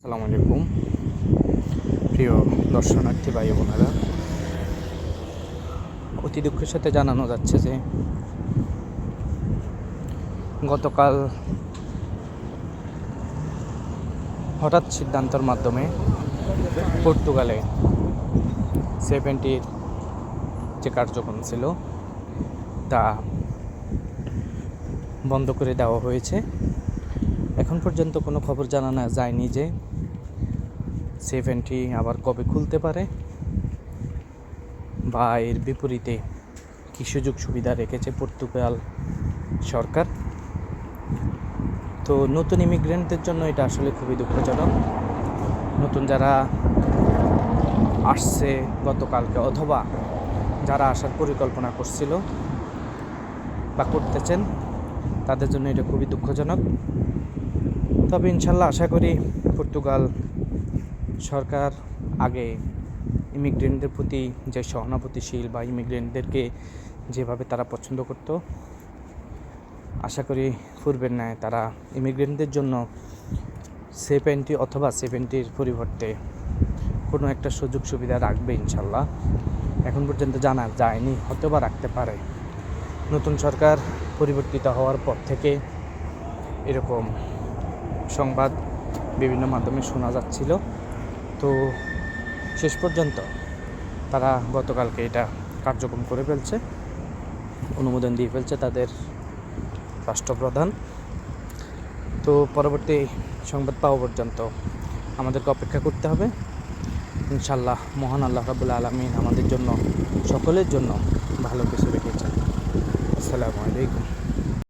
আসসালামু আলাইকুম। প্রিয় দর্শনার্থী ভাই বোনেরা, অতি দুঃখের সাথে জানানো যাচ্ছে যে গতকাল হঠাৎ সিদ্ধান্তর মাধ্যমে পর্তুগালে সেভেন্টির যে কার্যক্রম ছিল, তা বন্ধ করে দেওয়া হয়েছে। এখন পর্যন্ত কোনো খবর জানানো যায়নি যে সেভেন্টি আবার কবে খুলতে পারে বা এর বিপরীতে কী সুযোগ সুবিধা রেখেছে পর্তুগাল সরকার। তো নতুন ইমিগ্রেন্টদের জন্য এটা আসলে খুবই দুঃখজনক। নতুন যারা আসছে গতকালকে অথবা যারা আসার পরিকল্পনা করছিল বা করতেছেন, তাদের জন্য এটা খুবই দুঃখজনক। তবে ইনশাল্লাহ আশা করি পর্তুগাল সরকার আগে ইমিগ্রেন্টদের প্রতি যে সহানুভূতিশীল বা ইমিগ্রেন্টদেরকে যেভাবে তারা পছন্দ করতো, আশা করি পূর্বের ন্যায় তারা ইমিগ্রেন্টদের জন্য সেভেন্টি অথবা সেভেন্টির পরিবর্তে কোনো একটা সুযোগ সুবিধা রাখবে ইনশাল্লাহ। এখন পর্যন্ত জানা যায়নি হয়তো বা রাখতে পারে। নতুন সরকার পরিবর্তিত হওয়ার পর থেকে এরকম সংবাদ বিভিন্ন মাধ্যমে শোনা যাচ্ছিল। তো শেষ পর্যন্ত তারা গতকালকে এটা কার্যক্রম করে ফেলছে, অনুমোদন দিয়ে ফেলছে তাদের রাষ্ট্রপ্রধান। তো পরবর্তী সংবাদ পাওয়া পর্যন্ত আমাদেরকে অপেক্ষা করতে হবে। ইনশাল্লাহ মহান আল্লাহ রাবুল আলমিন আমাদের জন্য, সকলের জন্য ভালো কিছু রেখেছেন। আসসালামু আলাইকুম।